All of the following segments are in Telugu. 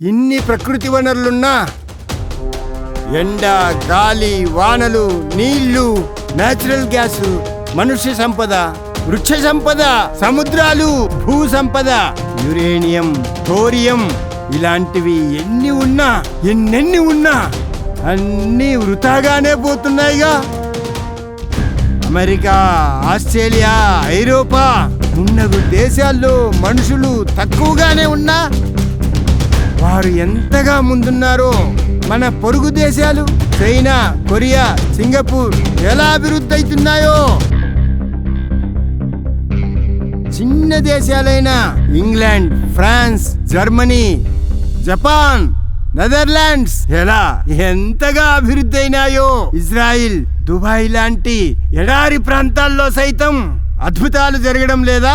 ఇన్ని ప్రకృతి వనరులున్నా ఎండ గాలి వానలు నీళ్ళు నేచురల్ గ్యాస్ మనుష్య సంపద వృక్ష సంపద సముద్రాలు భూ సంపద యురేనియం థోరియం ఇలాంటివి ఎన్ని ఉన్నా ఎన్నెన్ని ఉన్నా అన్నీ వృతాగానే పోతున్నాయిగా. అమెరికా ఆస్ట్రేలియా ఐరోపా మున్నగు దేశాల్లో మనుషులు తక్కువగానే ఉన్నా వారు ఎంతగా ముందున్నారో మన పొరుగు దేశాలు చైనా కొరియా సింగపూర్ ఎలా అభివృద్ధి అవుతున్నాయో చిన్న దేశాలైన England France Germany Japan Netherlands ఎలా ఎంతగా అభివృద్ధి అయినాయో ఇజ్రాయిల్ దుబాయ్ లాంటి ఎడారి ప్రాంతాల్లో సైతం అద్భుతాలు జరగడం లేదా?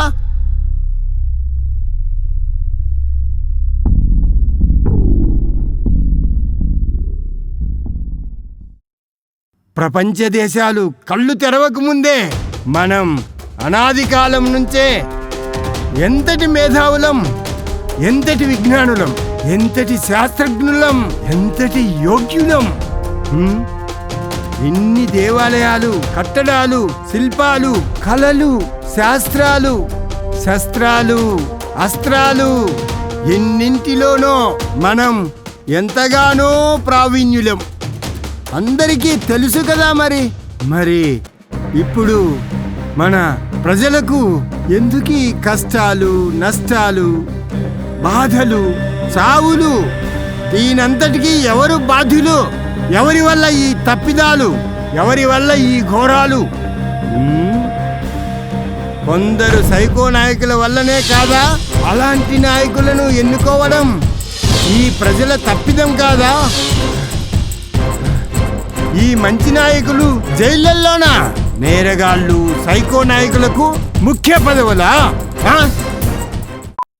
ప్రపంచ దేశాలు కళ్ళు తెరవక ముందే మనం అనాది కాలం నుంచే ఎంతటి మేధావులం ఎంతటి విజ్ఞానులం ఎంతటి శాస్త్రజ్ఞులం ఎంతటి యోగ్యులం ఎన్ని దేవాలయాలు కట్టడాలు శిల్పాలు కళలు శాస్త్రాలు శస్త్రాలు అస్త్రాలు ఎన్నింటిలోనో మనం ఎంతగానో ప్రావీణ్యులం. అందరికీ తెలుసు కదా మరి. మరి ఇప్పుడు మన ప్రజలకు ఎందుకు కష్టాలు నష్టాలు బాధలు చావులు? దీనంతటికీ ఎవరు బాధ్యులు? ఎవరి వల్ల ఈ తప్పిదాలు? ఎవరి వల్ల ఈ ఘోరాలు? కొందరు సైకో నాయకుల వల్లనే కాదా? అలాంటి నాయకులను ఎన్నుకోవడం ఈ ప్రజల తప్పిదం కాదా? ఈ మంచి నాయకులు జైళ్ళల్లోనా? నేరగాళ్ళు సైకో నాయకులకు ముఖ్య పదవులా?